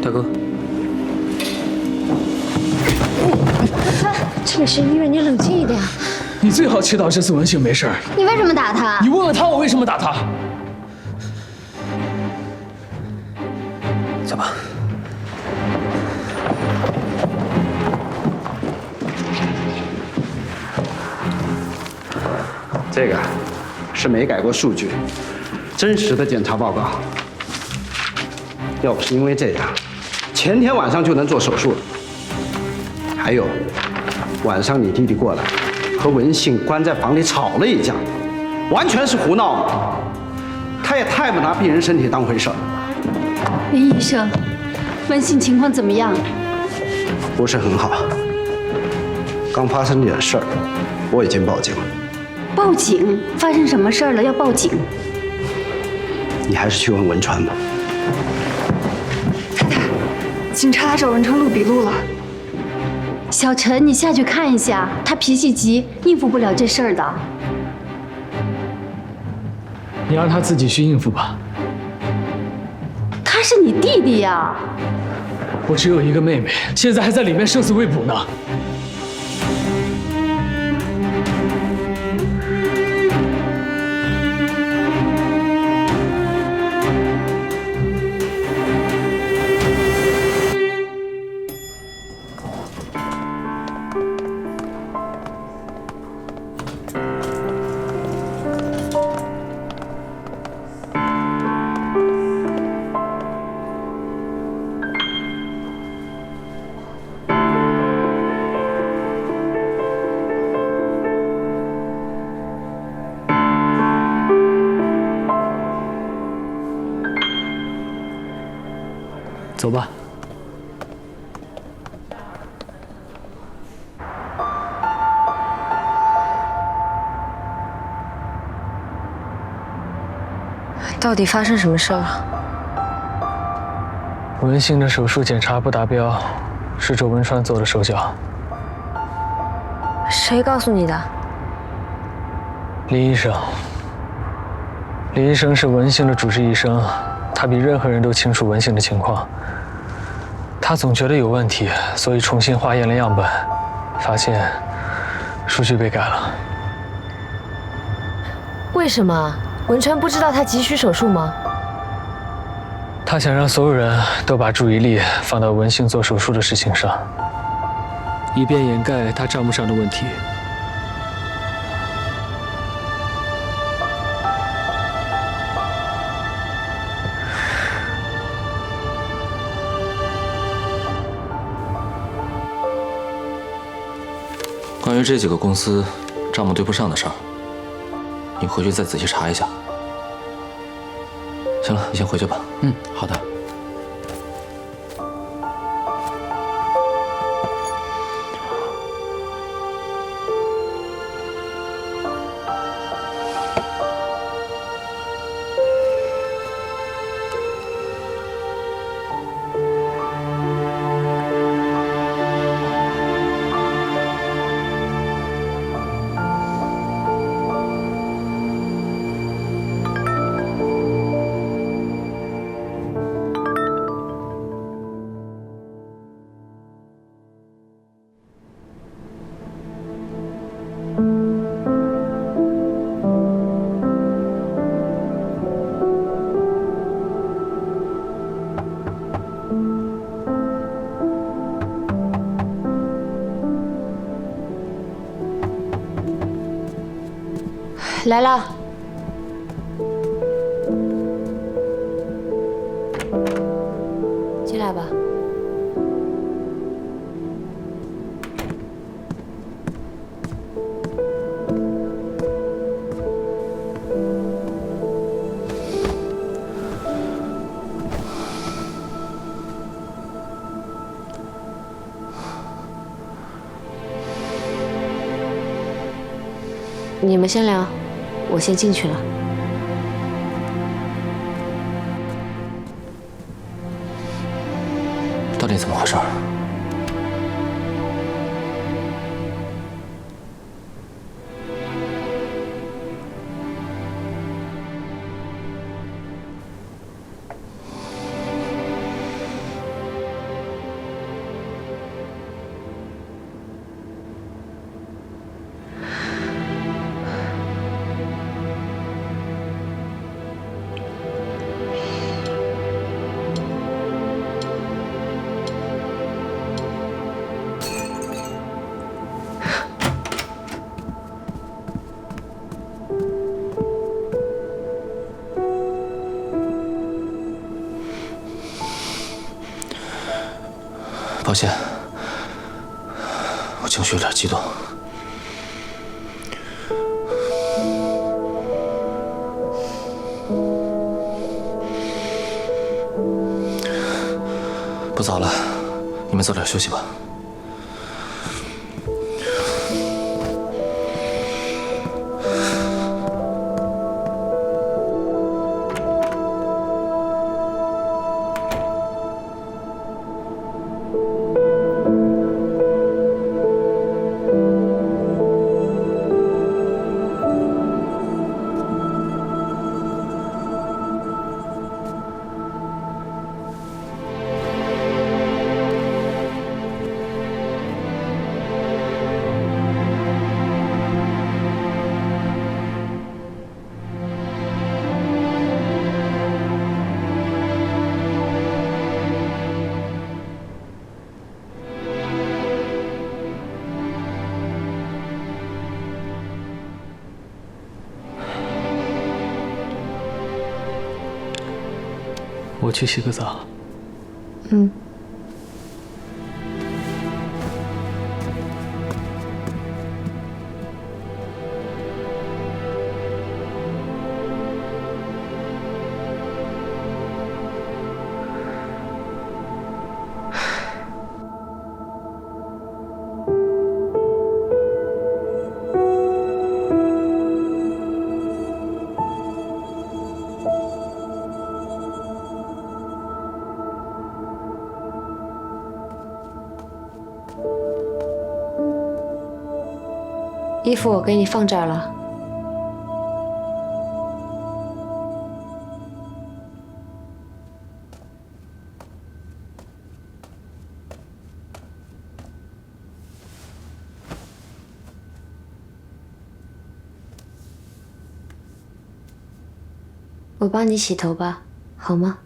大哥，这里是医院，你冷静一点。你最好祈祷这次文信没事儿。你为什么打他你？问问他，我为什么打他？走吧。这个是没改过数据，真实的检查报告。要不是因为这样，前天晚上就能做手术了。还有，晚上你弟弟过来和文信关在房里吵了一架，完全是胡闹嘛。他也太不拿病人身体当回事儿。林医生，文信情况怎么样？不是很好。刚发生点事儿，我已经报警了。报警？发生什么事儿了？要报警？你还是去问文川吧。警察来找文成录笔录了。小陈，你下去看一下，他脾气急，应付不了这事儿的。你让他自己去应付吧。他是你弟弟呀。我只有一个妹妹，现在还在里面生死未卜呢。走吧。到底发生什么事了？文信的手术检查不达标，是周文川做的手脚。谁告诉你的？李医生，李医生是文信的主治医生，他比任何人都清楚文信的情况。他总觉得有问题，所以重新化验了样本，发现数据被改了。为什么？文川不知道他急需手术吗？他想让所有人都把注意力放到文兴做手术的事情上，以便掩盖他账目上的问题。关于这几个公司账目对不上的事儿，你回去再仔细查一下。行了，你先回去吧。嗯，好的。来了。进来吧。你们先聊，我先进去了。到底怎么回事抱歉，我情绪有点激动。不早了，你们早点休息吧。我去洗个澡。嗯。衣服我给你放这儿了。我帮你洗头吧，好吗？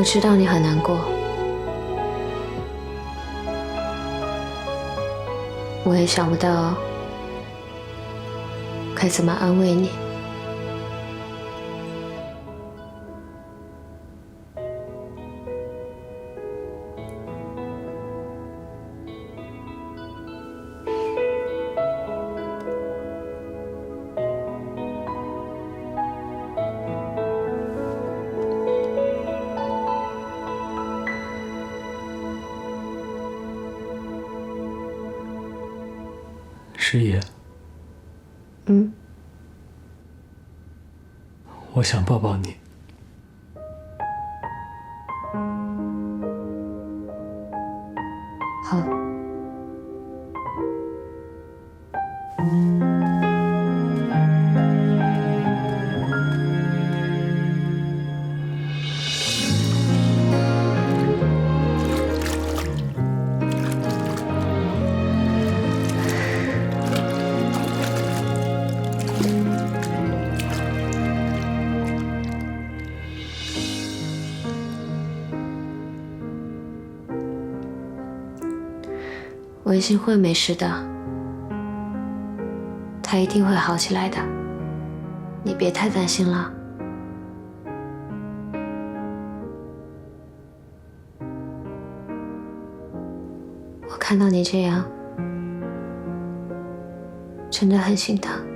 我知道你很难过，我也想不到该怎么安慰你。师爷，嗯，我想抱抱你。文心会没事的，他一定会好起来的，你别太担心了。我看到你这样，真的很心疼。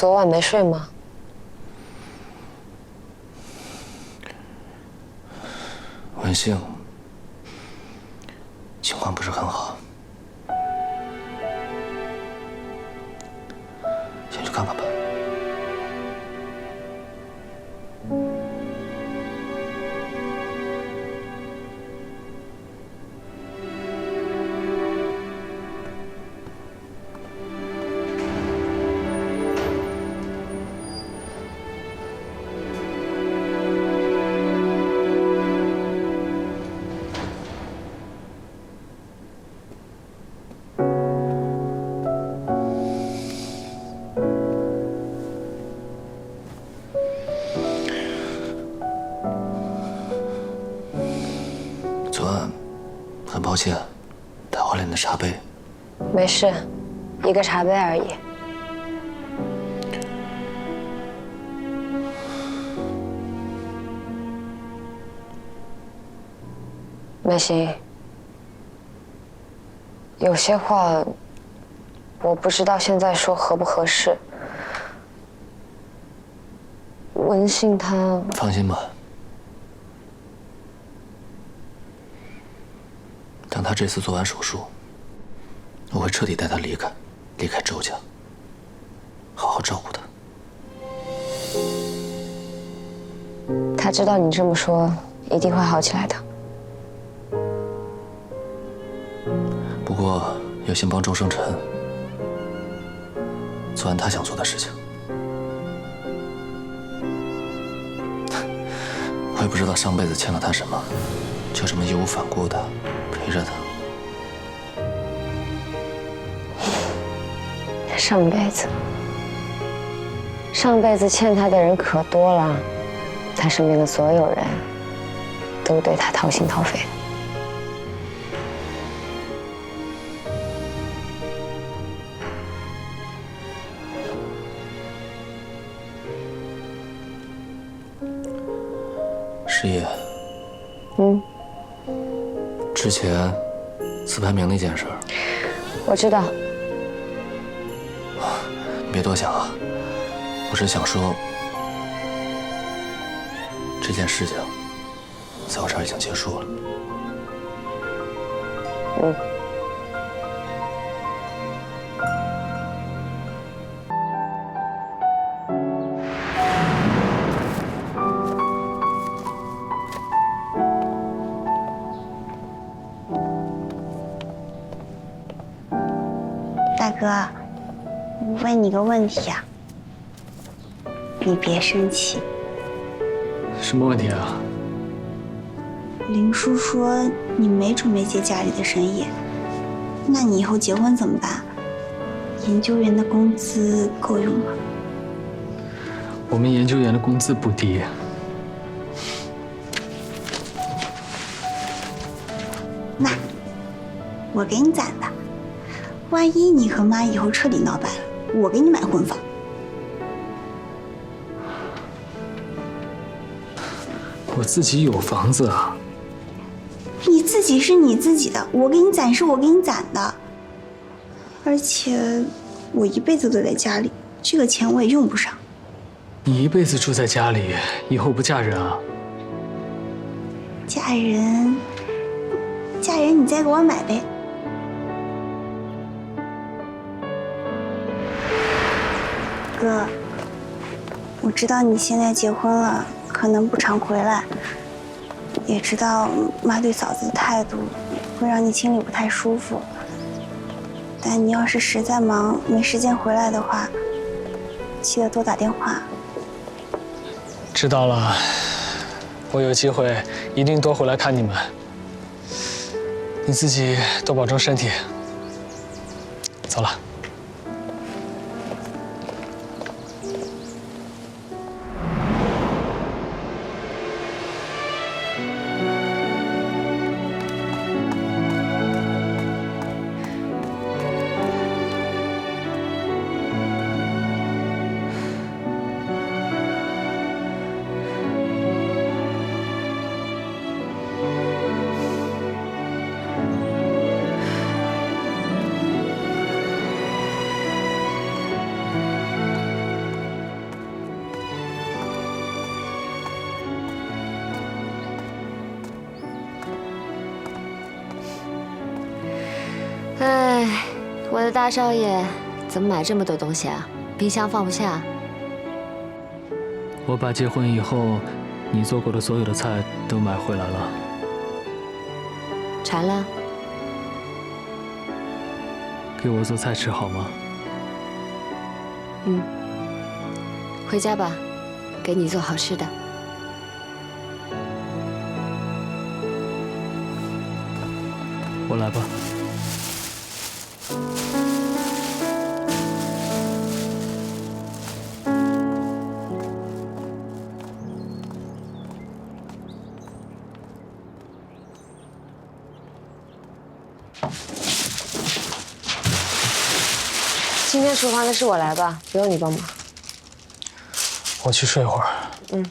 昨晚没睡吗？文秀没事，一个茶杯而已。美心，有些话我不知道现在说合不合适。文信他放心吧。等他这次做完手术，我会彻底带他离开，离开周家，好好照顾他。他知道你这么说，一定会好起来的。不过要先帮周生辰做完他想做的事情。我也不知道上辈子欠了他什么，就这么义无反顾的陪着他。上辈子，上辈子欠他的人可多了，他身边的所有人都对他掏心掏肺。师爷，嗯，之前自排名那件事儿，我知道，你别多想啊。我是想说，这件事情在我这儿已经结束了。嗯。个问题啊，你别生气。什么问题啊？林叔说你没准备接家里的生意，那你以后结婚怎么办？研究员的工资够用吗？我们研究员的工资不低，那我给你攒的，万一你和妈以后彻底闹掰了，我给你买婚房。我自己有房子啊。你自自己是你自己的，我给你攒是我给你攒的，而且我一辈子都在家里，这个钱我也用不上。你一辈子住在家里，以后不嫁人啊？嫁人，嫁人，你再给我买呗。哥，我知道你现在结婚了，可能不常回来，也知道妈对嫂子的态度会让你心里不太舒服。但你要是实在忙没时间回来的话，记得多打电话。知道了，我有机会一定多回来看你们。你自己多保重身体。走了。的大少爷，怎么买这么多东西啊？冰箱放不下。我把结婚以后你做过的所有的菜都买回来了。馋了？给我做菜吃好吗？嗯。回家吧，给你做好吃的。我来吧。厨房的事我来吧，不用你帮忙。我去睡会儿。嗯。